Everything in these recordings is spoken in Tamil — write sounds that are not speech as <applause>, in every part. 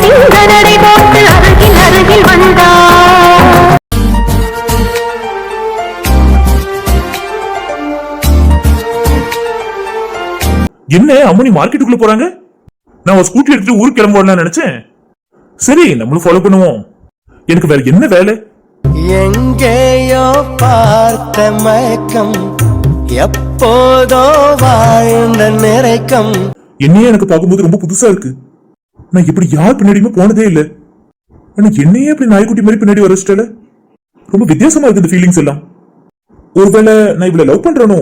சிங்க நடை போட்டு அருகில் அருகில் வந்தார் என்ன அம்மனி மார்க்கெட்டுக்குள்ள போறாங்க? நான் ஒரு ஸ்கூட்டி எடுத்துட்டு ஊருக்கு கிளம்புவான்னு நினைச்சேன். சரி நம்மளும் ஃபாலோ பண்ணுவோம். எனக்கு வேற என்ன வேலை? எங்கேயோ பார்த்த மயக்கம் எப்போதோ வாழ்ந்த நிறைக்கம். என்னையே எனக்கு பார்க்கும்போது ரொம்ப புதுசா இருக்கு. நான் இப்படி யார் பின்னாடியுமே போனதே இல்லை. ஆனா என்னையே இப்படி நாய்க்குட்டி மாதிரி பின்னாடி வர ரொம்ப வித்தியாசமா இருக்கு இந்த ஃபீலிங்ஸ் எல்லாம். ஒருவேளை நான் இவ்வளவு லவ் பண்றேனோ?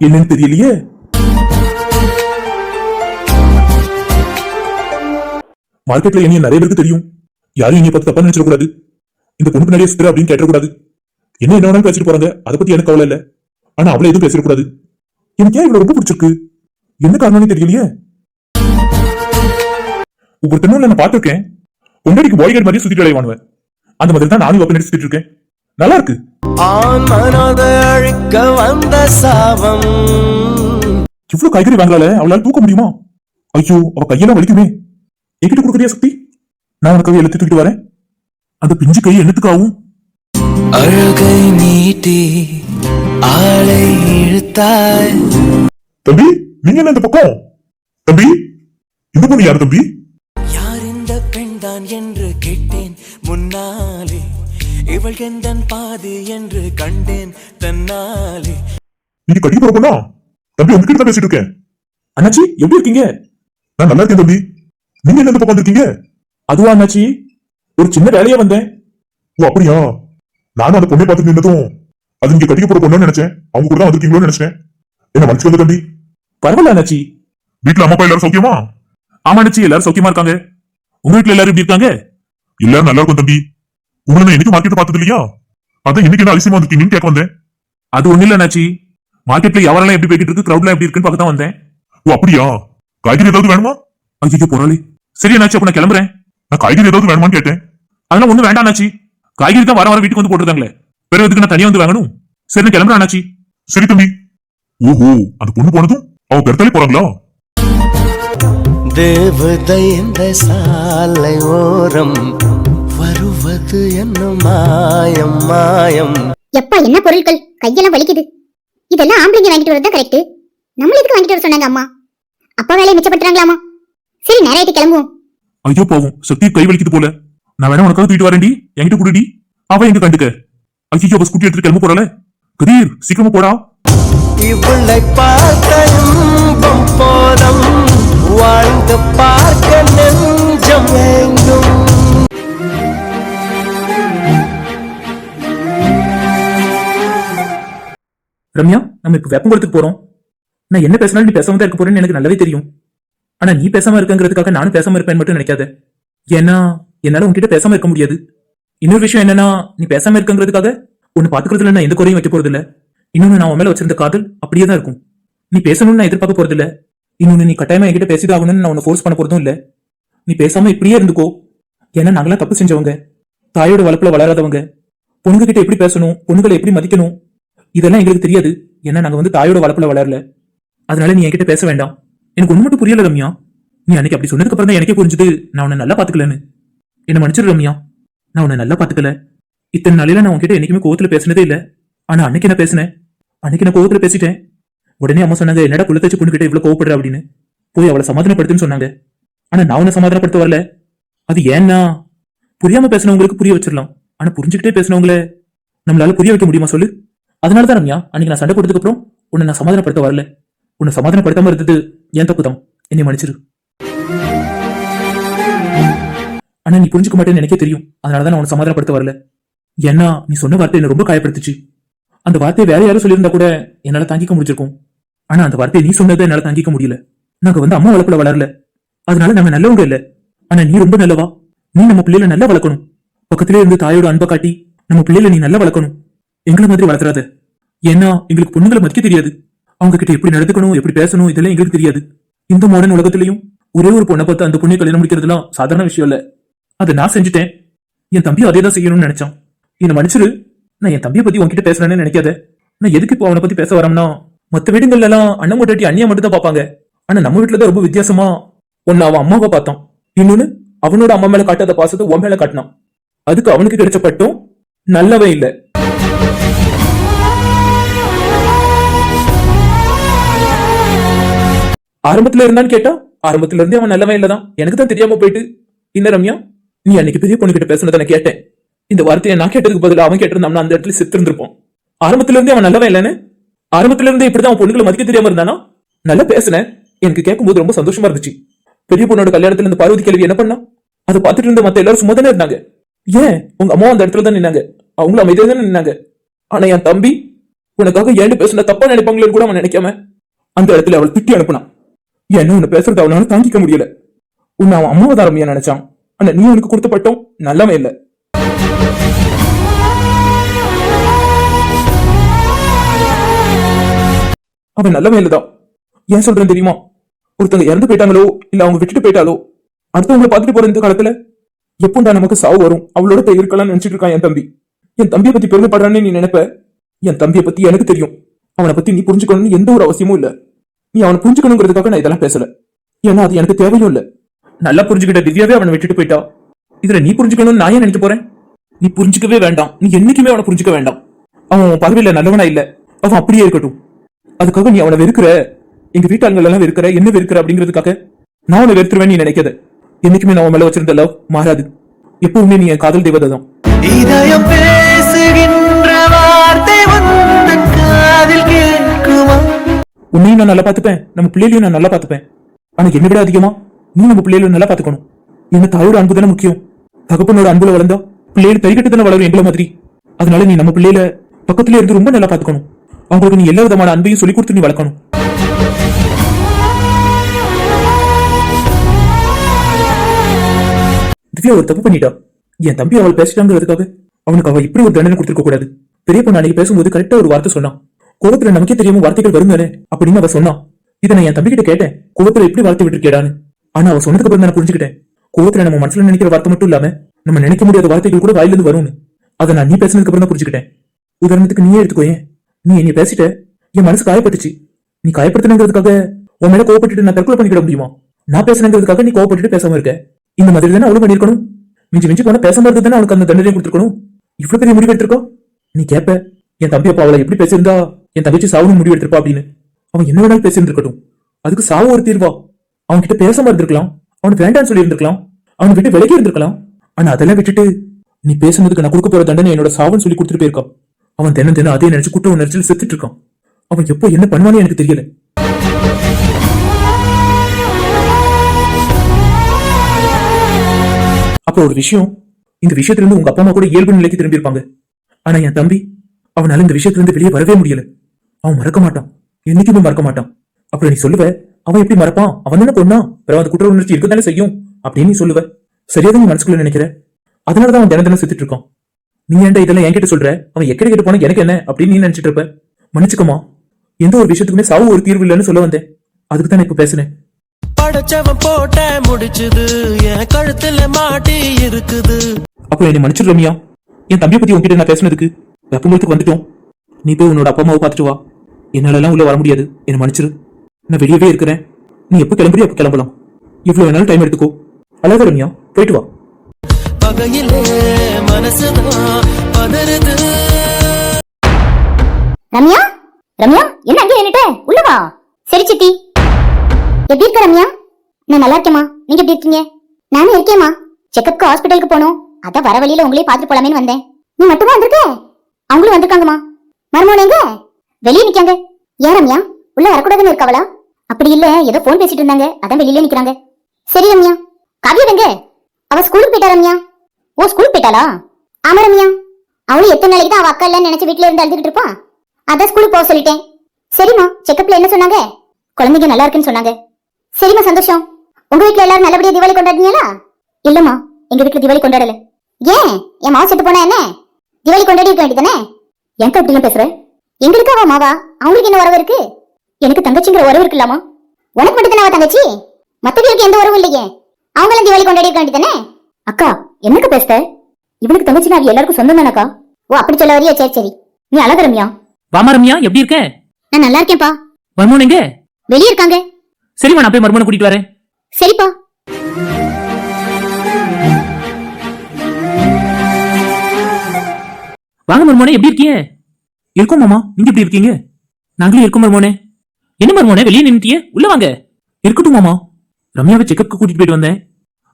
என்னன்னு தெரியலையே? மார்க்கெட்ல என்னைய நிறைய பேருக்கு தெரியும். யாரும் என்னைய பார்த்து தப்பா நினைச்சிடக்கூடாது இந்த பொண்ணு பின்னாடியே சுத்துற அப்படின்னு கேட்டக்கூடாது என்ன என்ன வேணாலும் பேசிட்டு போறாங்க அதை பத்தி எனக்கு கவலை இல்லை. ஆனா அவளை எதுவும் பேசிடக்கூடாது. எனக்கு ஏன் இவ்வளவு ரொம்ப பிடிச்சிருக்கு? என்ன காரணம்னு தெரியலையே? ஒவ்வொருத்தனும் நான் பார்த்திருக்கேன். பொண்டடிக்கு பாடி மாதிரி சுத்திட்டு அலைவானுவன் அந்த மாதிரி தான் நானும் வெப்பன் சுத்திட்டு இருக்கேன். நல்லா இருக்கு. அழிக்க வந்த சாபம். இவ்வளவு காய்கறி வாங்கலால? அவளால தூக்க முடியுமா? ஐயோ அவ கையெல்லாம் வலிக்குமே. என்கிட்ட கொடுக்குறியா சக்தி? நான் உனக்காக எழுத்து தூக்கிட்டு வரேன். அந்த பிஞ்சு கை என்னத்துக்கு ஆகும் அழகை நீட்டி ஆளை இழுத்தாய். தம்பி நீங்க என்ன இந்த பக்கம்? தம்பி இந்த பொண்ணு யாரு தம்பி? பெண்தான் என்று கேட்டேன் முன்னாலே. இவள் எந்தன் பாதி என்று கண்டேன் தன்னாலே. நீங்க கட்டிக்க போற பொண்ணா தம்பி உங்ககிட்ட தான் பேசிட்டு இருக்கேன் அண்ணாச்சி எப்படி இருக்கீங்க? நான் நல்லா இருக்கேன் தம்பி. நீங்க என்ன பக்கம் வந்திருக்கீங்க? அதுவா அண்ணாச்சி ஒரு சின்ன வேலையா வந்தேன். ஓ அப்படியா? நானும் அந்த பொண்ணை பார்த்துட்டு நின்னதும் அது நீங்க கட்டிக்க போற பொண்ணுன்னு நினைச்சேன். அவங்க கூட தான் வந்திருக்கீங்களோன்னு நினைச்சேன். என்ன மன்னிச்சுக்கோங்க தம்பி. பரவாயில்ல அண்ணாச்சி. வீட்டுல அம்மா அப்பா எல்லாரும் சௌக்கியமா? ஆமா அண்ணாச்சி எல்லாரும் சௌக்கியமா இருக்காங்க. உங்க வீட்டுல எல்லாரும் எப்படி இருக்காங்க? எல்லாரும் நல்லா இருக்கும் தம்பி. உங்களை நான் என்னைக்கு மார்க்கெட் பார்த்தது இல்லையா? அதான் இன்னைக்கு என்ன அலிசியமா வந்திருக்கீங்கன்னு கேட்க வந்தேன். அது ஒண்ணு இல்ல அண்ணாச்சி. மார்க்கெட்ல வியாபாரம் எப்படி போய்கிட்டு இருக்கு? கிரௌட்ல எப்படி இருக்குன்னு பார்க்க தான் வந்தேன். ஓ அப்படியா? காய்கறி ஏதாவது வேணுமா? ஐயோ போறாளே. சரி அண்ணாச்சி அப்ப நான் கிளம்புறேன். நான் காய்கறி ஏதாவது வேணுமான்னு கேட்டேன். அதெல்லாம் ஒண்ணு வேண்டாம் காய்கறி தான் வர வர வீட்டுக்கு வந்து போட்டுருந்தாங்களே பிறகு இதுக்கு நான் தனியா வந்து வாங்கணும்? சரி நான் கிளம்புறேன் அண்ணாச்சி. சரி தம்பி. ஓஹோ அந்த பொண்ணு போனதும்? அவ பெருத்தாலே போறாங்களா? தேவதை இந்த சாலை ஓரம் வருவது என்ன மாயம் மாயம். எப்பா என்ன பொருட்கள் கையெல்லாம் வலிக்குது. இதெல்லாம் ஆம்பளைங்க வாங்கிட்டு வரது கரெக்ட் நம்மள எதுக்கு வாங்கிட்டு வர சொன்னாங்க அம்மா? அப்பா வேலையை மிச்சப்படுத்துறாங்களாமா? சரி நேராயிட்டு கிளம்புவோம். ஐயோ போவும். சக்தி கை வலிக்குது போல. நான் வேணா உனக்காக தூக்கிட்டு வரேன்டி. என்கிட்ட குடுடி. அவ எங்க கண்டுக்க? ஐயோ அவ ஸ்கூட்டி எடுத்துட்டு கிளம்ப போறாளே. கதீர் சீக்கிரமா போடா. இவளை இன்பம் போதும். வாழ்ந்து பார்க்க நெஞ்சம் வேண்டும் ரம்யா நம்ம இப்ப வேப்பங்குளத்துக்கு போறோம். நான் என்ன பேசினாலும் நீ பேசாம தான் இருக்க போறேன்னு எனக்கு நல்லாவே தெரியும். ஆனா நீ பேசாம இருக்கங்கிறதுக்காக நானும் பேசாம இருப்பேன் மட்டும் நினைக்காத. ஏன்னா என்னால உன்கிட்ட பேசாம இருக்க முடியாது. இன்னொரு விஷயம் என்னன்னா நீ பேசாம இருக்கங்கிறதுக்காக உன்னை பாத்துக்கிறதுல நான் எந்த குறையும் வைக்க போறது இல்ல இன்னொன்னு நான் உன் மேல வச்சிருந்த காதல் அப்படியே தான் இருக்கும். நீ பேசணும்னு நான் எதிர்பார்க்க போறது இல்ல இன்னொன்னு நீ கட்டாயமா என்கிட்ட பேசிதாகணும்னு நான் உன்னை ஃபோர்ஸ் பண்ண போறதும் இல்ல. நீ பேசாம இப்படியே இருந்துக்கோ. ஏன்னா நாங்களாம் தப்பு செஞ்சவங்க. தாயோட வளர்ப்புல வளராதவங்க. பொண்ணுங்க கிட்ட எப்படி பேசணும்? பொண்ணுகளை எப்படி மதிக்கணும்? இதெல்லாம் எங்களுக்கு தெரியாது. ஏன்னா நாங்க வந்து தாயோட வளர்ப்புல வளரல. அதனால நீ என்கிட்ட பேச வேண்டாம். எனக்கு ஒண்ணு மட்டும் புரியல ரம்யா. நீ அன்னைக்கு அப்படி சொன்னதுக்கு அப்புறம் தான் எனக்கே புரிஞ்சுது. நான் உன்னை நல்லா பாத்துக்கலன்னு. என்ன மன்னிச்சிரு ரம்யா. நான் உன்னை நல்லா பாத்துக்கல. இத்தனை நாளையில நான் உன்கிட்ட என்னைக்குமே கோவத்துல பேசினதே இல்ல. ஆனா அன்னைக்கு என்ன பேசினேன் அன்னைக்கு நான் கோவத்துல பேசிட்டேன். உடனே அம்மா சொன்னாங்க என்னடா குலத்தச்சு பொண்ணு கிட்ட இவ்வளவு கோவப்படுற? அப்படின்னு. போய் அவளை சமாதானப்படுத்துன்னு சொன்னாங்க. ஆனா நான் உன்னை சமாதானப்படுத்த வரல. அது ஏன்னா புரியாம பேசினவங்களுக்கு புரிய வச்சிடலாம். ஆனா புரிஞ்சுக்கிட்டே பேசினவங்கள நம்மளால புரிய வைக்க முடியுமா சொல்லு? அதனாலதான் ரம்யா அன்னைக்கு நான் சண்டை போட்டதுக்கு அப்புறம் உன்னை நான் சமாதானப்படுத்த வரல. உன்னை சமாதானப்படுத்தாம இருந்தது ஏன் தப்பு தான் என்னை மன்னிச்சிரு. ஆனா நீ புரிஞ்சுக்க மாட்டேன்னு எனக்கே தெரியும். அதனாலதான் நான் உன்னை சமாதானப்படுத்த வரல. ஏன்னா நீ சொன்ன வார்த்தை என்ன ரொம்ப காயப்படுத்துச்சு. அந்த வார்த்தையை வேற யாரும் சொல்லியிருந்தா கூட என்னால தாங்கிக்க முடிஞ்சிருக்கும். ஆனா அந்த வார்த்தையை நீ சொன்னதை என்னால தாங்கிக்க முடியல. நாங்க வந்து அம்மா வளர்ப்புல வளரல. அதனால நாங்க நல்லவங்க இல்ல. ஆனா நீ ரொம்ப நல்லவா? நீ நம்ம பிள்ளைல நல்லா வளர்க்கணும். பக்கத்திலே இருந்து தாயோட அன்பை காட்டி நம்ம பிள்ளைல நீ நல்லா வளர்க்கணும். எங்களை மாதிரி வளர்த்துறாத ஏன்னா எங்களுக்கு பொண்ணுங்களை மதிக்க தெரியாது. அவங்க கிட்ட எப்படி நடந்துக்கணும் எப்படி பேசணும் இதெல்லாம் எங்களுக்கு தெரியாது. இந்த மாடர்ன் உலகத்திலையும் ஒரே ஒரு பொண்ணை பார்த்து அந்த பொண்ணை கல்யாணம் முடிக்கிறதுலாம் சாதாரண விஷயம் இல்ல. அதை நான் செஞ்சுட்டேன். என் தம்பி அதே தான் செய்யணும்னு நினைச்சான். என்ன மன்னிச்சிரு. நான் என் தம்பியை பத்தி உன்கிட்ட பேசுறேன்னு நினைக்காத. நான் எதுக்கு இப்போ அவனை பத்தி பேச வரோம்னா மத்த வீடுகள்ல எல்லாம் அண்ணன் முட்டாட்டி அண்ணியா மட்டும் தான் பாப்பாங்க ஆனா நம்ம வீட்டுல தான் ரொம்ப வித்தியாசமா ஒன்னு அவன் அம்மாவை பார்த்தான். இன்னொன்னு அவனோட அம்மா மேல காட்டாத பாசத்தை உன் மேல காட்டினான். அதுக்கு அவனுக்கு கிடைச்ச பட்டும் நல்லவன் இல்ல. ஆரம்பத்துல இருந்தான்னு கேட்டா ஆரம்பத்துல இருந்தே அவன் நல்லவன் இல்லதான். எனக்கு தான் தெரியாம போயிட்டு என்ன ரம்யா நீ அன்னைக்கு பெரிய பொண்ணு கிட்ட பேசுனதை நான் கேட்டேன். இந்த வார்த்தையை நான் கேட்டதுக்கு பதிலா அவன் கேட்டிருந்தான். அந்த இடத்துல செத்து இருந்திருப்போம் ஆரம்பத்துல இருந்தே அவன் நல்லவன் இல்லைன்னு ஆரம்பத்துல இருந்தே இப்படிதான் பொண்ணுங்களை பொண்ணுகளை மதிக்க தெரியாம இருந்தானா? நல்லா பேசினேன். எனக்கு கேட்கும்போது ரொம்ப சந்தோஷமா இருந்துச்சு. பெரிய பொண்ணோட கல்யாணத்துல இந்த பார்வதி கேள்வி என்ன பண்ணா? அதை பார்த்துட்டு இருந்த மத்த எல்லாரும் சும்மா தானே இருந்தாங்க. ஏன்? உங்க அம்மா அந்த இடத்துல தான் நின்னாங்க. அவங்களும் அமைதியா தானே நின்னாங்க. ஆனா என் தம்பி உனக்காக ஏன்னு பேசுன தப்பா நினைப்பாங்களேன்னு கூட அவன் நினைக்காம அந்த இடத்துல அவள் திட்டி அனுப்புனான். என்ன உன்னை பேசுறது அவனால தாங்கிக்க முடியல. உன்னை அவன் அம்மாவதாரமையா நினைச்சான். ஆனா நீ உனக்கு கொடுத்த பட்டம் நல்லவன் இல்ல. அவன் நல்லவன் இல்லதான் ஏன் சொல்றேன் தெரியுமா? ஒருத்தங்க இறந்து போயிட்டாங்களோ இல்ல அவங்க விட்டுட்டு போயிட்டாலோ அடுத்தவங்களை பார்த்துட்டு போற இந்த காலத்துல எப்போண்டா நமக்கு சாவு வரும்? அவளோட போய் இருக்கலாம்னு நினைச்சிட்டு இருக்கான் என் தம்பி. என் தம்பியை பத்தி பெருமைப்படுறான்னு நீ நினைப்ப? என் தம்பியை பத்தி எனக்கு தெரியும். அவனை பத்தி நீ புரிஞ்சுக்கணும்னு எந்த ஒரு அவசியமும் இல்ல. நீ அவனை புரிஞ்சுக்கணுங்கிறதுக்காக நான் இதெல்லாம் பேசல. ஏன்னா அது எனக்கு தேவையும் இல்ல. நல்லா புரிஞ்சுக்கிட்ட திவ்யாவே அவனை விட்டுட்டு போயிட்டா? இதுல நீ புரிஞ்சுக்கணும்னு நான் ஏன் நினைக்க போறேன்? நீ புரிஞ்சுக்கவே வேண்டாம். நீ என்னைக்குமே அவனை புரிஞ்சுக்க வேண்டாம். அவன் பதவியில நல்லவனா இல்ல. அவன் அப்படியே இருக்கட்டும். அதுக்காக நீ அவனை வெறுக்கிற? எங்க வீட்டாளுங்கள் எல்லாம் வெறுக்கிற? என்ன வெறுக்கிற அப்படிங்கிறதுக்காக நான் அவனை வெறுத்துருவேன் நீ நினைக்காத. என்னைக்குமே நான் மேல வச்சிருந்த லவ் மாறாது. எப்பவுமே நீ என் காதல் தேவதை தான் இதயம் பேசுகின்ற வார்த்தை உந்தன் காதில் கேட்குமா? உன்னையும் நான் நல்லா பார்த்துப்பேன். நம்ம பிள்ளைகளையும் நான் நல்லா பார்த்துப்பேன். ஆனா என்னை விட அதிகமா நீ நம்ம பிள்ளைகளை நல்லா பார்த்துக்கணும். என்ன தாயோட அன்பு தானே முக்கியம். தகப்பனோட அன்புல வளர்ந்தா பிள்ளைகள் தைக்கட்டு தானே வளரும் எங்களை மாதிரி. அதனால நீ நம்ம பிள்ளைகளை பக்கத்துல இருந்து ரொம்ப நல்லா பார்த்துக்கணும். அவங்களுக்கு நீ எல்லா விதமான அன்பையும் சொல்லி கொடுத்து நீ வளர்க்கணும். திவ்யா ஒரு தப்பு பண்ணிட்டா? என் தம்பி அவள் பேசிட்டாங்கிறதுக்காக. அவனுக்கு அவள் இப்படி ஒரு தண்டனை கொடுத்துருக்க கூடாது. பெரிய பொண்ணு அன்னைக்கு பேசும்போது கரெக்டா ஒரு வார்த்தை சொன்னான். கோவத்துல நமக்கே தெரியாம வார்த்தைகள் வருந்தானே அப்படின்னு அவ சொன்னான். இதை நான் என் தம்பி கிட்ட கேட்டேன். கோவத்துல எப்படி வார்த்தை விட்டுருக்கேடான்னு ஆனா அவ சொன்னதுக்கு அப்புறம் தான் நான் புரிஞ்சுக்கிட்டேன். கோவத்துல நம்ம மனசுல நினைக்கிற வார்த்தை மட்டும் இல்லாம நம்ம நினைக்க முடியாத வார்த்தைகள் கூட வாயிலிருந்து வரும்னு. அதை நான் நீ பேசினதுக்கு அப்புறம் தான் புரிஞ்சுக்கிட்டேன். உதாரணத்துக்கு நீயே எடுத்துக்கோயே நீ என்னை பேசிட்ட என் மனசு காயப்பட்டுச்சு. நீ காயப்படுத்தினங்கிறதுக்காக உன் மேல கோவப்பட்டுட்டு நான் தற்கொலை பண்ணிக்கிட முடியுமா? நான் பேசுனங்கிறதுக்காக நீ கோவப்பட்டுட்டு பேசாம இருக்க. இந்த மாதிரி தானே அவளும் பண்ணிருக்கணும் மிஞ்சி மிஞ்சி போனா பேசாம இருந்து தானே அவனுக்கு அந்த தண்டனை கொடுத்துருக்கணும்? இவ்வளவு பெரிய முடிவு எடுத்திருக்கோம் நீ கேப்ப என் தம்பி அப்பா அவளை எப்படி பேசியிருந்தா என் தங்கச்சி சாவுன்னு முடிவு எடுத்திருப்பா அப்படின்னு. அவன் என்ன வேணாலும் பேசியிருந்திருக்கட்டும். அதுக்கு சாவு ஒரு தீர்வா? அவன் கிட்ட பேசாம இருந்திருக்கலாம். அவனுக்கு வேண்டாம்னு சொல்லி இருந்திருக்கலாம் அவனை விட்டு விலகி இருந்திருக்கலாம். ஆனா அதெல்லாம் விட்டுட்டு நீ பேசுனதுக்கு நான் கொடுக்க போற தண்டனை என்னோட சாவுன்னு சொல்லி கொடுத்துட்டு போயிருக்கான் அவன் தினம் தினம் அதே நினைச்சு குற்ற உணர்ச்சியில் செத்துட்டு இருக்கான். அவன் எப்போ என்ன பண்ணுவானே எனக்கு தெரியல. அப்போ ஒரு விஷயம் இந்த விஷயத்துல இருந்து உங்க அப்பா அம்மா கூட இயல்பு நிலைக்கு திரும்பியிருப்பாங்க. ஆனா என் தம்பி அவனால இந்த விஷயத்துல இருந்து வெளியே வரவே முடியல. அவன் மறக்க மாட்டான். என்னைக்குமே மறக்க மாட்டான். அப்புறம் நீ சொல்லுவ அவன் எப்படி மறப்பான்? அவன் தானே பொண்ணா? பிறகு அந்த குற்ற உணர்ச்சி இருக்கத்தானே செய்யும்? அப்படின்னு நீ சொல்லுவ. சரியாதான் மனசுக்குள்ள நினைக்கிற? அதனாலதான் அவன் தினம் தினம் செத்துட்டு இருக்கான். நீ ஏன்டா இதெல்லாம் என்கிட்ட சொல்ற? அவன் எக்கடி கிட்ட போனா எனக்கு என்ன? அப்படின்னு நீ நினைச்சிட்டு இருப்ப. மன்னிச்சுக்கமா. எந்த ஒரு விஷயத்துக்குமே சாவு ஒரு தீர்வு இல்லைன்னு சொல்ல வந்தேன். அதுக்கு தான் இப்ப பேசுனேன். படைச்சவன் போட்ட முடிச்சுது. என் கழுத்துல மாட்டி இருக்குது. அப்போ என்னை மன்னிச்சிடு ரம்யா என் தம்பியை பத்தி உன்கிட்ட நான் பேசுனதுக்கு வெப்பங்களுக்கு வந்துட்டோம். நீ போய் உன்னோட அப்பா அம்மாவை பார்த்துட்டு வா. என்னால எல்லாம் உள்ள வர முடியாது. என்னை மன்னிச்சிரு. நான் வெளியவே இருக்கிறேன். நீ எப்போ கிளம்புறியோ அப்போ கிளம்பலாம். இவ்வளவு வேணாலும் டைம் எடுத்துக்கோ. அழகா ரம்யா போயிட்டு வா. மனசுதான் பதறுது. ரம்யா? ரம்யா என்ன அங்கே நின்னுட்ட? உள்ள வா. சரி சித்தி. எப்படி இருக்க ரம்யா? நான் நல்லா இருக்கேம்மா. நீங்க எப்படி இருக்கீங்க? நானும் இருக்கேம்மா. செக்கப்க்கு ஹாஸ்பிட்டலுக்கு போனோம். அதான் வர வழியில உங்களே பாத்துட்டு போலாமேன்னு வந்தேன். நீ மட்டுமா வந்திருக்க? அவங்களும் வந்திருக்காங்கம்மா. மருமகன் எங்க? வெளியே நிக்காங்க. ஏன் ரம்யா? உள்ள வரக்கூடாதுன்னு இருக்காவளா? அப்படி இல்ல ஏதோ போன் பேசிட்டு இருந்தாங்க. அதான் வெளியில நிக்கிறாங்க. சரி ரம்யா. காவியா எங்க அவ ஸ்கூலுக்கு போயிட்டா ரம்யா? ஓ ஸ்கூல் போயிட்டாளா? ஆமா ரம்யா. அவளும் எத்தனை நாளைக்கு தான் அவ அக்கா இல்லைன்னு நினைச்சு வீட்டுல இருந்து அழுதுகிட்டு இருப்பா? அதான் ஸ்கூலுக்கு போக சொல்லிட்டேன். சரிம்மா செக்கப்ல என்ன சொன்னாங்க? குழந்தைங்க நல்லா இருக்குன்னு சொன்னாங்க. சரிம்மா சந்தோஷம். உங்க வீட்டுல எல்லாரும் நல்லபடியா தீபாவளி கொண்டாடுனீங்களா? இல்லம்மா எங்க வீட்டுல தீபாவளி கொண்டாடல. ஏன்? என் மாவு செத்து போனா என்ன? தீபாவளி கொண்டாடி இருக்க வேண்டியதானே? எங்க அப்படிலாம் பேசுற? எங்களுக்கு அவ மாவா? அவங்களுக்கு என்ன உறவு இருக்கு? எனக்கு தங்கச்சிங்கிற உறவு இருக்குல்லாமா உனக்கு மட்டும் தானே தங்கச்சி? மத்தவங்களுக்கு எந்த உறவும் இல்லையே. அவங்களும் தீபாவளி கொண்டாடி இருக்க வேண்டியதானே? அக்கா என்னக்கு பேசுத இவனுக்கு தங்கச்சி நான் எல்லாருக்கும் சொந்தம் தானக்கா ஓ அப்படி சொல்ல வரியா? சரி சரி. நீ அழகு ரம்யா? வாமா ரம்யா எப்படி இருக்க? நான் நல்லா இருக்கேன்ப்பா. மர்மோன் எங்க? வெளியே இருக்காங்க. சரிம்மா நான் போய் மர்மோனை கூட்டிட்டு வரேன். சரிப்பா. வாங்க மர்மோனே எப்படி இருக்கீங்க இருக்கோம் மாமா நீங்க எப்படி இருக்கீங்க? நாங்களும் இருக்கும் மர்மோனே. என்ன மர்மோனே வெளியே நின்றுட்டியே உள்ள வாங்க. இருக்கட்டும் மாமா. ரம்யாவை செக்கப் கூட்டிட்டு போயிட்டு வந்தேன்.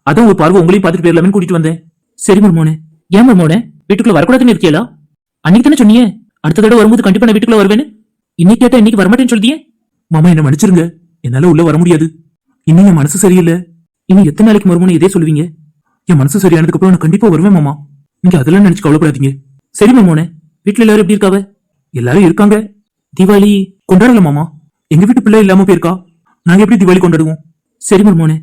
அதான் ஒரு பார்வை உங்களையும் பார்த்துட்டு போயிடலாமே கூட்டிட்டு வந்தேன். சரி மர்மோனே ஏன் மர்மோனே? வீட்டுக்குள்ள வரக்கூடாதுன்னு இருக்கியலா? அன்னைக்கு தானே சொன்னியே அடுத்த தடவை வரும்போது கண்டிப்பா நான் வீட்டுக்குள்ள வருவேன்னு இன்னைக்கு கேட்டா இன்னைக்கு வரமாட்டேன்னு சொல்லியே மாமா என்ன மன்னிச்சிருங்க. என்னால உள்ள வர முடியாது. இன்னும் என் மனசு சரியில்லை. இனி எத்தனை நாளைக்கு மர்மோனே இதே சொல்லுவீங்க? என் மனசு சரியானதுக்கு அப்புறம் நான் கண்டிப்பா வருவேன் மாமா. நீங்க அதெல்லாம் நினைச்சு கவலைப்படாதீங்க. சரி மர்மோனே வீட்டுல எல்லாரும் எப்படி இருக்காவ? எல்லாரும் இருக்காங்க. தீபாவளி கொண்டாடல மாமா. எங்க வீட்டு பிள்ளை இல்லாம போயிருக்கா? நாங்க எப்படி தீபாவளி கொண்டாடுவோம்? சரி மர்மோனே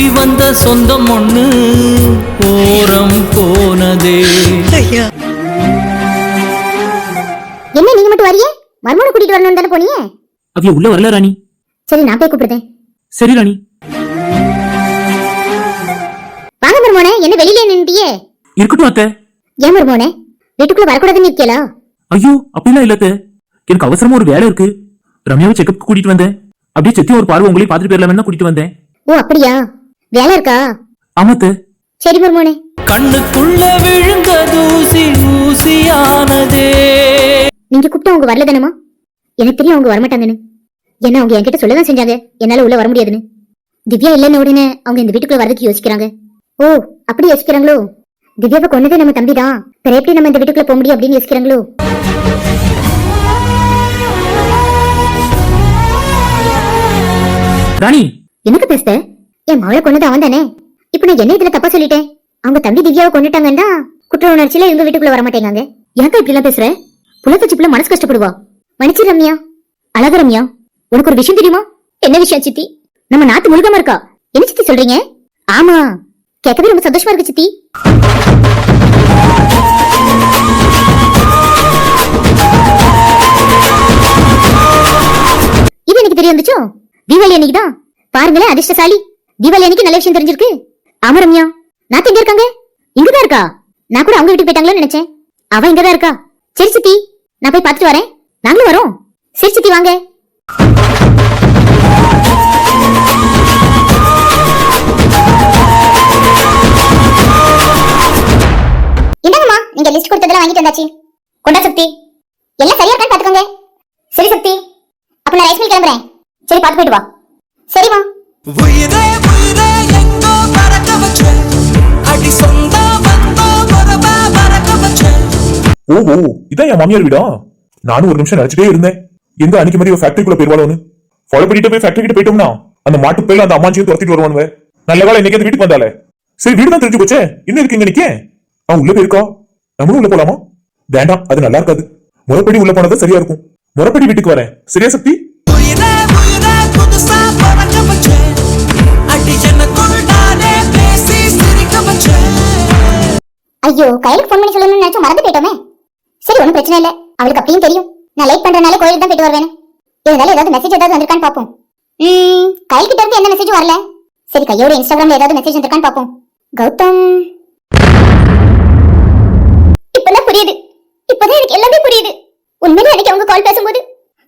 ஒட்டி வந்த சொந்தம் ஒண்ணு ஓரம் போனதே. என்ன நீங்க மட்டும் வரியே? மர்மனை கூட்டிட்டு வரணும் தானே போனீங்க? அவிய உள்ள வரல ராணி. சரி நான் போய் கூப்பிடுறேன். சரி ராணி. வாங்க மர்மோனே என்ன வெளியில நின்றுட்டியே இருக்கட்டும் அத்தை. ஏன் மர்மோனே வீட்டுக்குள்ள வரக்கூடாதுன்னு இருக்கீங்களா? ஐயோ அப்படிலாம் இல்ல அத்தை. எனக்கு அவசரமா ஒரு வேலை இருக்கு. ரம்யாவை செக்கப் கூட்டிட்டு வந்தேன். அப்படியே செத்தி ஒரு பார்வை உங்களையும் பார்த்துட்டு போயிடலாமே கூட்டிட்டு வந்தேன். ஓ அப்படியா? வேலை இருக்கா? ஆமா அத்தை சரி மர்மோனே. கண்ணுக்குள்ள விழுந்த தூசி ஊசியானதே. நீங்க கூப்பிட்டா அவங்க வரல தானமா எனக்கு தெரியும் அவங்க வரமாட்டாங்கன்னு. என்ன அவங்க என்கிட்ட சொல்லதான் செஞ்சாங்க. என்னால உள்ள வர முடியாதுன்னு. திவ்யா இல்லைன்னு உடனே அவங்க இந்த வீட்டுக்குள்ள வரதுக்கு யோசிக்கிறாங்க. ஓ அப்படி யோசிக்கிறாங்களோ? திவ்யாவை கொன்னதே நம்ம தம்பி தான் பிற எப்படி நம்ம இந்த வீட்டுக்குள்ள போக முடியும் அப்படின்னு யோசிக்கிறாங்களோ? ராணி. எனக்கு பேசுத என் மவளை கொண்டது அவன் தானே இப்ப நான் என்ன இதுல தப்பா சொல்லிட்டேன்? அவங்க தம்பி திவ்யாவை கொண்டுட்டாங்கன்னா குற்ற உணர்ச்சியில இவங்க வீட்டுக்குள்ள வர மாட்டேங்காங்க ஏன்க்கா இப்படி எல்லாம் பேசுற? புலத்தச்சி பிள்ளை மனசு கஷ்டப்படுவா? மன்னிச்சு ரம்யா. அழகு ரம்யா உனக்கு ஒரு விஷயம் தெரியுமா? என்ன விஷயம் சித்தி? நம்ம நாத்து முழுகாம இருக்கா? என்ன சித்தி சொல்றீங்க? ஆமா. கேட்கவே ரொம்ப சந்தோஷமா இருக்கு சித்தி. இது எனக்கு தெரிய வந்துச்சோ? தீபாவளி அன்னைக்குதான்? பாருங்களேன் அதிர்ஷ்டசாலி. தீபாவளி அன்னைக்கு நல்ல விஷயம் தெரிஞ்சிருக்கு. ஆமா ரம்யா. நாத்த எங்க இருக்காங்க? இங்கதான் இருக்கா? நான் கூட அவங்க வீட்டுக்கு போயிட்டாங்களோ நினைச்சேன். அவ இங்கதான் இருக்கா? சரி சித்தி நான் போய் பார்த்துட்டு வரேன். நாங்களும் வரோம். சரி சித்தி வாங்க. என்னங்கம்மா நீங்க லிஸ்ட் கொடுத்ததெல்லாம் வாங்கிட்டு வந்தாச்சு? கொண்டா சக்தி. எல்லாம் சரியா இருக்கான்னு பாத்துக்கோங்க சரி சக்தி அப்ப நான் ரைஸ் மில் கிளம்புறேன். சரி பார்த்து போயிட்டு வா. சரிம்மா. உயிரே உயிரே எங்கோ பறக்க வச்ச அடி சொந்த பந்தம் உறவா பறக்க வச்ச ஓஹோ இதான் என் மாமியார் வீடா? நானும் ஒரு நிமிஷம் நினைச்சிட்டே இருந்தேன். எங்க அன்னைக்கு மாதிரி ஃபேக்டரிக்குள்ள போயிருவாளோன்னு. ஃபாலோ பண்ணிட்டு போய் ஃபேக்டரி கிட்ட போயிட்டோம்னா அந்த மாட்டு பேர்ல அந்த அம்மாச்சியும் துரத்திட்டு வருவானுவ. நல்ல வேலை இன்னைக்கு அந்த வீட்டுக்கு வந்தாலே சரி வீடு தான் தெரிஞ்சு போச்சே. இன்னும் இருக்கீங்க நிக்க அவன் உள்ள போயிருக்கா? நம்மளும் உள்ள போலாமா? வேண்டாம் அது நல்லா இருக்காது. முறைப்படி உள்ள போனதா சரியா இருக்கும். முறைப்படி வீட்டுக்கு வரேன். சரியா சக்தி? ஐயோ கையிலுக்கு ஃபோன் பண்ணி சொல்லணும்னு நினைச்சு மறந்து போயிட்டோமே. சரி ஒன்றும் பிரச்சனை இல்லை. அவளுக்கு அப்படியும் தெரியும். நான் லைட் பண்றதுனால கோயிலுக்கு தான் போயிட்டு வருவேன். இருந்தாலும் ஏதாவது மெசேஜ் ஏதாவது வந்திருக்கான்னு பார்ப்போம். ம் கையில் கிட்ட இருந்து எந்த மெசேஜும் வரல? சரி கையோட இன்ஸ்டாகிராம்ல ஏதாவது மெசேஜ் வந்திருக்கான்னு பார்ப்போம். கௌதம். இப்பதான் புரியுது. இப்பதான் எனக்கு எல்லாமே புரியுது. உண்மையிலே அன்னைக்கு அவங்க கால் பேசும்போது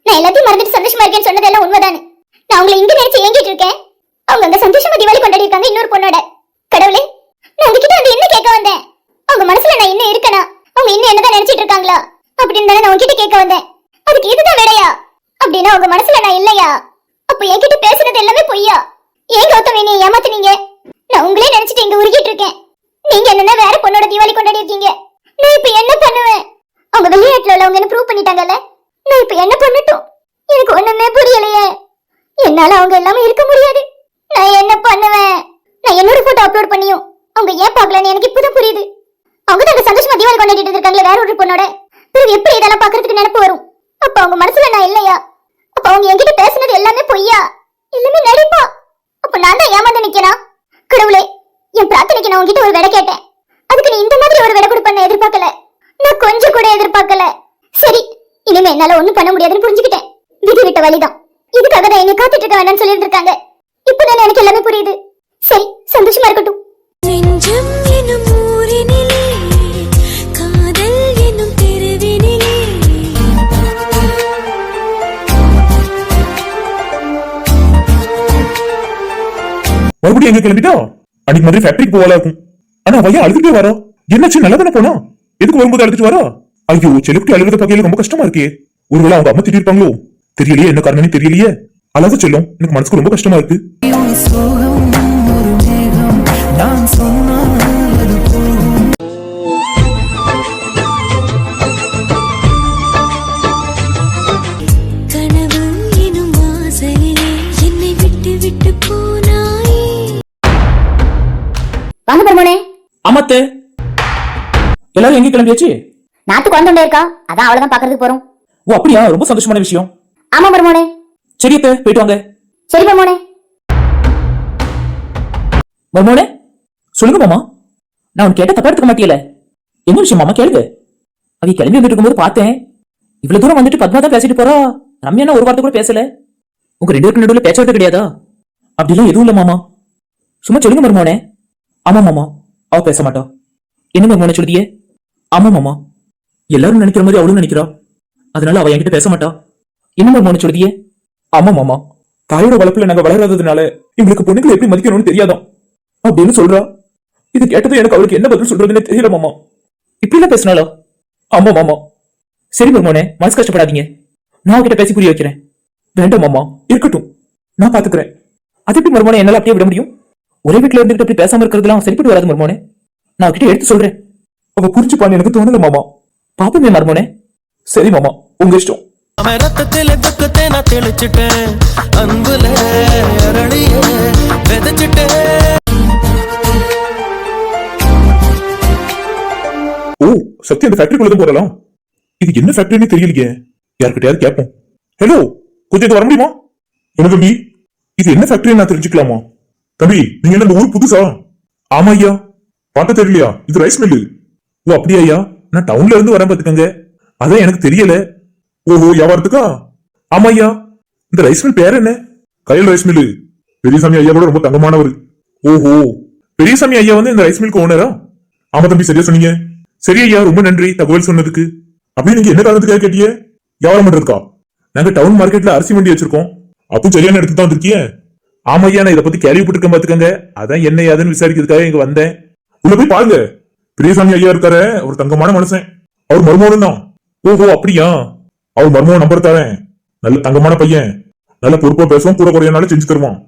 நான் எல்லாத்தையும் மறந்துட்டு சந்தோஷமா இருக்கேன்னு சொன்னதெல்லாம் உண்மைதானே. நான் அவங்களை இங்க நினைச்சு ஏங்கிட்டு இருக்கேன். அவங்க அந்த சந்தோஷமா தீபாவளி கொண்டாடி இருக்காங்க இன்னொரு பொண்ணோட. கடவுளே நான் உங்ககிட்ட வந்து என்ன கேட்க வந்தேன்? அவங்க மனசுல நான் என்ன இருக்கனா? அவங்க இன்னும் என்னதான் நினைச்சிட்டு இருக்காங்களா? அப்படின்னு தானே நான் உங்ககிட்ட கேட்க வந்தேன். அதுக்கு இதுதான் விடையா அப்படின்னா உங்க மனசுல நான் இல்லையா? அப்ப என்கிட்ட பேசுறது எல்லாமே பொய்யா? ஏன் கௌதம் என்னை ஏமாத்துனீங்க? நான் உங்களே நினைச்சிட்டு இங்க உருகிட்டு இருக்கேன். நீங்க என்னன்னா வேற பொண்ணோட தீபாவளி கொண்டாடி இருக்கீங்க. நான் இப்ப என்ன பண்ணுவேன்? அவங்க வெளிநாட்டுல உள்ளவங்க ப்ரூவ் பண்ணிட்டாங்கல்ல? நான் இப்ப என்ன பண்ணட்டும்? எனக்கு ஒண்ணுமே புரியலையே. என்னால அவங்க எல்லாமே இருக்க முடியாது. நான் என்ன பண்ணுவேன்? நான் என்னோட போட்டோ அப்லோட் பண்ணியும். அவங்க ஏன் பார்க்கலன்னு எனக்கு இப்பதான் புரியுது. அவங்க தான் சந்தோஷமா தீபாவளி கொண்டாடிட்டு இருக்காங்களே வேற ஒரு பொண்ணோட பிறகு எப்படி இதெல்லாம் பாக்குறதுக்கு நினைப்பு வரும்? அப்ப அவங்க மனசுல நான் இல்லையா? அப்ப அவங்க என்கிட்ட பேசுனது எல்லாமே பொய்யா? எல்லாமே நடிப்பா? அப்ப நான் தான் ஏமாந்து நிக்கிறா கடவுளே என் பிரார்த்தனைக்கு நான் உங்ககிட்ட ஒரு விடை கேட்டேன். அதுக்கு நீ இந்த மாதிரி ஒரு விடை கொடுப்பேன்னு எதிர்பார்க்கல. நான் கொஞ்சம் கூட எதிர்பார்க்கல. சரி இனிமே என்னால ஒண்ணும் பண்ண முடியாதுன்னு புரிஞ்சுக்கிட்டேன். விதி விட்ட வழிதான். இதுக்காக தான் என்னை காத்துட்டு இருக்க வேண்டாம்னு சொல்லியிருந்திருக்காங்க. இப்பதான் எனக்கு எல்லாமே புரியுது. சரி சந்தோஷமா இருக்கட்டும். மறுபடியும் எங்க கிளம்பிட்டா? அன்னைக்கு மாதிரி ஃபேக்டரிக்கு போவாலா இருக்கும் ஆனா வையா ஏன் அழுதுட்டே வரா? என்னாச்சு? நல்லா தானே போனா? எதுக்கு வரும்போது அழுதுட்டு வரா? ஐயோ செல்லுக்குட்டி அழுகிறத பார்க்கையில ரொம்ப கஷ்டமா இருக்கே. ஒருவேளை அவங்க அம்மா திட்டிருப்பாங்களோ? தெரியலையே என்ன காரணம்னு தெரியலையே. அழகு சொல்லும் எனக்கு மனசுக்கு ரொம்ப கஷ்டமா இருக்கு. நான் சொன்ன ஆமாத்தே எல்லாரும் எங்க கிளம்பியாச்சு? நாத்து குழந்தை இருக்கா? அதான் அவ்வளவுதான் பாக்குறதுக்கு போறோம். ஓ அப்படியா? ரொம்ப சந்தோஷமான விஷயம். ஆமா பெருமோனே சரி அத்தை போயிட்டு வாங்க. சரி பெருமோனே மர்மோனே சொல்லுங்க மாமா. நான் உன் கேட்ட தப்பா எடுத்துக்க மாட்டியல. என்ன விஷயம் மாமா கேளுங்க. அவ கிளம்பி வந்துட்டு இருக்கும்போது பார்த்தேன். இவ்வளவு தூரம் வந்துட்டு பத்மா தான் பேசிட்டு போறா. ரம்யா ஒரு வார்த்தை கூட பேசல. உங்க ரெண்டு பேருக்கு நடுவுல பேச்சுவார்த்தை கிடையாதா? அப்படிலாம் எதுவும் இல்ல மாமா. சும்மா சொல்லுங்க மர்மோனே. ஆமா மாமா. அவ பேச மாட்டா. என்னங்க மர்மோனே சொல்லியே ஆமா மாமா. எல்லாரும் நினைக்கிற மாதிரி அவளும் நினைக்கிறா. அதனால அவ என்கிட்ட பேச மாட்டா. என்னங்க மர்மோனே சொல்லியே ஆமா மாமா. தாயோட வளர்ப்புல நாங்க வளராததுனால இவங்களுக்கு பொண்ணுங்களை எப்படி மதிக்கணும்னு தெரியாதான். அப்படின்னு சொல்றா. இது கேட்டதும் எனக்கு அவளுக்கு என்ன பதில் சொல்றதுன்னு தெரியல மாமா. இப்படி எல்லாம் பேசினாலோ ஆமா மாமா. சரி மருமோனே மனசு கஷ்டப்படாதீங்க. நான் அவகிட்ட பேசி புரிய வைக்கிறேன். வேண்டாம் மாமா. இருக்கட்டும். நான் பாத்துக்கிறேன். அது எப்படி மருமோனே என்னால அப்படியே விட முடியும்? ஒரே வீட்டுல இருந்துகிட்டு அப்படி பேசாம இருக்கிறதுலாம் சரிப்பட்டு வராது மருமோனே. நான் அவகிட்ட எடுத்து சொல்றேன். அவ புரிஞ்சுப்பான்னு எனக்கு தோணல மாமா. பாப்பமே மருமோனே. சரி மாமா உங்க இஷ்டம். அவன் ரத்தத்தில துக்கத்தை நான் தெளிச்சிட்டேன். அன்புல அரளிய விதைச்சிட்டேன். ஓ சக்தி அந்த ஃபேக்டரிக்குள்ள போறலாம். இது என்ன ஃபேக்டரின்னு தெரியலையே. யார்கிட்டயாவது கேட்போம். ஹலோ கொஞ்சம் வர முடியுமா? என்ன தம்பி இது என்ன ஃபேக்டரி நான் தெரிஞ்சுக்கலாமா? தம்பி நீங்க என்ன இந்த ஊர் புதுசா? ஆமா ஐயா பார்க்க தெரியலையா? இது ரைஸ் மில்லு ஓ அப்படியா ஐயா நான் டவுன்ல இருந்து வரேன் பாத்துக்கங்க அதான் எனக்கு தெரியல. ஓஹோ வியாபாரத்துக்கா? ஆமா ஐயா இந்த ரைஸ் மில் பேர் என்ன? கையில் ரைஸ் மில்லு பெரியசாமி ஐயா கூட ரொம்ப தங்கமானவர். ஓஹோ. பெரியசாமி ஐயா வந்து இந்த ரைஸ் மில்க்கு ஓனரா ஆமா தம்பி சரியா சொன்னீங்க. சரி ஐயா ரொம்ப நன்றி தகவல் சொன்னதுக்கு. அப்படி நீங்க என்ன காரணத்துக்காக கேட்டீங்க? வியாபாரம் பண்றதுக்கா? நாங்க டவுன் மார்க்கெட்ல அரிசி வண்டி வச்சிருக்கோம். அப்போ சரியான இடத்துக்கு தான் வந்திருக்கீங்க ஆமையா ஐயா நான் இதை பத்தி கேள்விப்பட்டிருக்கேன் பாத்துக்கங்க அதான் என்ன ஏதுன்னு விசாரிக்கிறதுக்காக இங்க வந்தேன். உள்ள போய் பாருங்க. பெரியசாமி ஐயா இருக்காரு. ஒரு தங்கமான மனுஷன். அவர் மருமகனும் தான் ஓஹோ அப்படியா? அவர் மருமகன் நம்பர் தரேன். நல்ல தங்கமான பையன். நல்ல பொறுப்பா பேசுவோம் கூட குறையனால செஞ்சு தருவான்.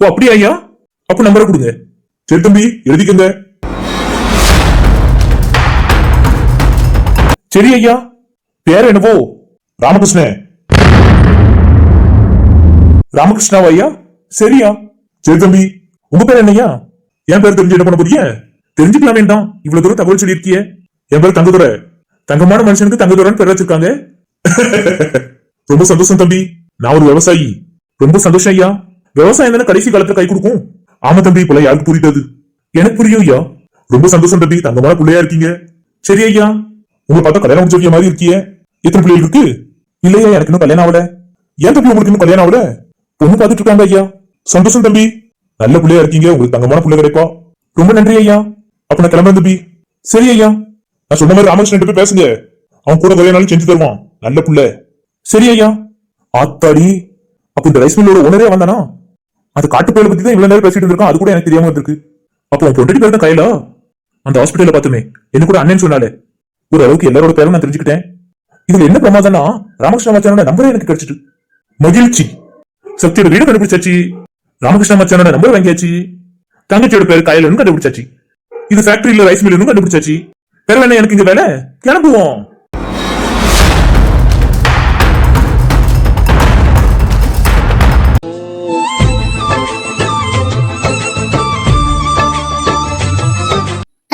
ஓ அப்படியா ஐயா? அப்ப நம்பரை கொடுங்க. சரி தம்பி எழுதிக்கங்க. சரி ஐயா. பேர் என்னவோ? ராமகிருஷ்ணன். ராமகிருஷ்ணாவா ஐயா? சரியா? சரி தம்பி. உங்க பேர் என்னையா? என் பேர் தெரிஞ்சு என்ன பண்ண போறீங்க? தெரிஞ்சுக்கலாம் வேண்டாம். இவ்வளவு தூரம் தகவல் சொல்லியிருக்கிய. என் பேர் தங்கதுரை. தங்கமான மனுஷனுக்கு தங்கதுரன் பேர் வச்சிருக்காங்க. <laughs> ரொம்ப சந்தோஷம் தம்பி. நான் ஒரு விவசாயி. ரொம்ப சந்தோஷம் ஐயா. விவசாயம் தானே கடைசி காலத்துல கை கொடுக்கும். ஆமா தம்பி இப்ப யாருக்கு புரியுது? எனக்கு புரியும் ஐயா. ரொம்ப சந்தோஷம் தம்பி. தங்கமான பிள்ளையா இருக்கீங்க. சரி ஐயா. உங்களை பார்த்தா கல்யாணம் முடிச்ச மாதிரி இருக்கியே. எத்தனை பிள்ளைகள் இருக்கு? இல்லையா எனக்கு இன்னும் கல்யாணம் ஆகல. ஏன் தம்பி உங்களுக்கு இன்னும் கல்யாணம் ஆகல? பொண்ணு பார்த்துட்டு இருக்காங்க ஐயா. சந்தோஷம் தம்பி. நல்ல பிள்ளையா இருக்கீங்க. உங்களுக்கு தங்கமான பிள்ளை கிடைக்கும். ரொம்ப நன்றி ஐயா. அப்ப நான் கிளம்புறேன் தம்பி. சரி ஐயா. நான் சொன்ன மாதிரி ராமகிருஷ்ணன் போய் பேசுங்க. அவன் கூட கல்யாணம் செஞ்சு தருவான். நல்ல புள்ள. சரி ஐயா. ஆத்தாடி. அப்ப இந்த ரைஸ் மில்லோட உணரே வந்தானா? அது காட்டு பயில பத்தி தான் இவ்வளவு நேரம் பேசிட்டு இருக்கான் அது கூட எனக்கு தெரியாம இருக்கு அப்போ உன் பொண்டாட்டி பேர் தான் கையிலா அந்த ஹாஸ்பிட்டல பார்த்தோமே. என்ன கூட அண்ணன் சொன்னாலே. ஒரு அளவுக்கு எல்லாரோட பேரும் நான் தெரிஞ்சுக்கிட்டேன். இதுல என்ன பிரமாதம்னா ராமகிருஷ்ண மச்சானோட நம்பரே எனக்கு கிடைச்சிட்டு. மகிழ்ச்சி. சக்தியோட வீடு கண்டுபிடிச்சாச்சு. ராமகிருஷ்ண மச்சானோட நம்பர் வாங்கியாச்சு. தங்கச்சியோட பேர் கையிலன்னு கண்டுபிடிச்சாச்சு. இது ஃபேக்டரியில ரைஸ் மில்லுன்னு கண்டுபிடிச்சாச்சு. வேற வேணா எனக்கு இங்க வேலை. கிளம்புவோம்.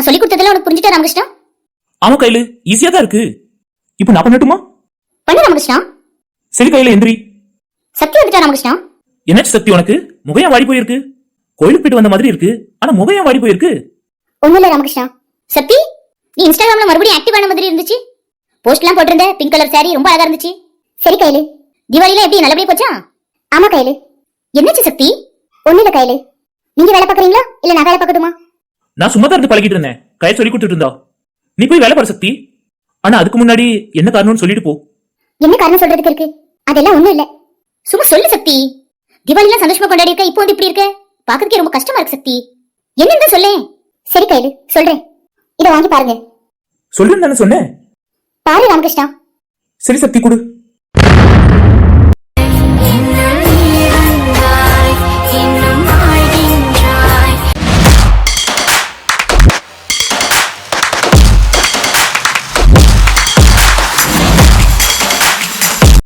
சொல்லி கொடுத்ததெல்லாம் உனக்கு புரிஞ்சுட்டா ராமகிருஷ்ணா? ஆமா கையில. ஈஸியா தான் இருக்கு. இப்போ நான் பண்ணட்டுமா? பண்ணு ராமகிருஷ்ணா. சரி கையில எந்திரி. சக்தி வந்துட்டா ராமகிருஷ்ணா? என்னாச்சு சக்தி உனக்கு? முகையா வாடி போயிருக்கு? கோயிலுக்கு போயிட்டு வந்த மாதிரி இருக்கு. ஆனா முகையா வாடி போயிருக்கு? ஒண்ணும் இல்ல ராமகிருஷ்ணா. சக்தி நீ இன்ஸ்டாகிராம்ல மறுபடியும் ஆக்டிவ் ஆன மாதிரி இருந்துச்சு? போஸ்ட்லாம் போட்டிருந்த பிங்க் கலர் saree ரொம்ப அழகா இருந்துச்சு. சரி கையில. தீபாவளிலாம் எப்படி நல்லபடியா போச்சா? ஆமா கையில. என்னாச்சு சக்தி? ஒண்ணு இல்ல கையில. நீங்க வேலை பாக்குறீங்களா இல்ல நான் வேலை பார்க்கட்டுமா? நான் சும்மா தான் இருந்து பழகிட்டு இருந்தேன். கையை சொல்லி கொடுத்துட்டு இருந்தா. நீ போய் வேலை பாரு சக்தி. ஆனா அதுக்கு முன்னாடி என்ன காரணம்னு சொல்லிட்டு போ. என்ன காரணம் சொல்றதுக்கு இருக்கு? அதெல்லாம் ஒண்ணும் இல்ல. சும்மா சொல்லு சக்தி. தீபாவளிலாம் சந்தோஷமா கொண்டாடி இருக்க இப்போ வந்து இப்படி இருக்க? பாக்குறதுக்கே ரொம்ப கஷ்டமா இருக்கு சக்தி. என்னன்னு சொல்லேன். சரி கையில சொல்றேன். இத வாங்கி பாருங்க. சொல்லுன்னு தானே சொன்னேன்? பாரு ராமகிருஷ்ணா. சரி சக்தி கொடு.